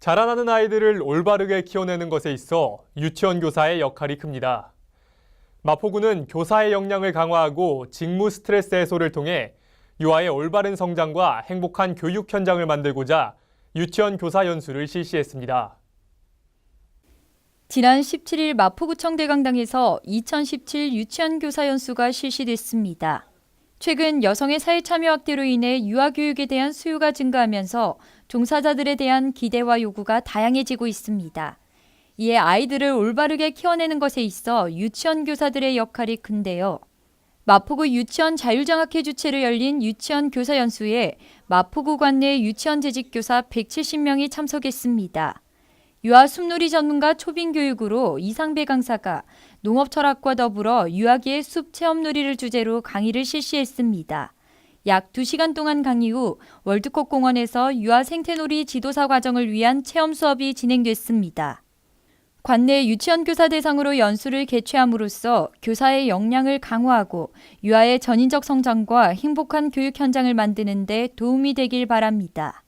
자라나는 아이들을 올바르게 키워내는 것에 있어 유치원 교사의 역할이 큽니다. 마포구는 교사의 역량을 강화하고 직무 스트레스 해소를 통해 유아의 올바른 성장과 행복한 교육 현장을 만들고자 유치원 교사 연수를 실시했습니다. 지난 17일 마포구청 대강당에서 2017 유치원 교사 연수가 실시됐습니다. 최근 여성의 사회 참여 확대로 인해 유아 교육에 대한 수요가 증가하면서 종사자들에 대한 기대와 요구가 다양해지고 있습니다. 이에 아이들을 올바르게 키워내는 것에 있어 유치원 교사들의 역할이 큰데요. 마포구 유치원 자율장학회 주최로 열린 유치원 교사 연수에 마포구 관내 유치원 재직 교사 170명이 참석했습니다. 유아 숲놀이 전문가 초빙 교육으로 이상배 강사가 농업 철학과 더불어 유아기의 숲 체험놀이를 주제로 강의를 실시했습니다. 약 2시간 동안 강의 후 월드컵 공원에서 유아 생태놀이 지도사 과정을 위한 체험 수업이 진행됐습니다. 관내 유치원 교사 대상으로 연수를 개최함으로써 교사의 역량을 강화하고 유아의 전인적 성장과 행복한 교육 현장을 만드는 데 도움이 되길 바랍니다.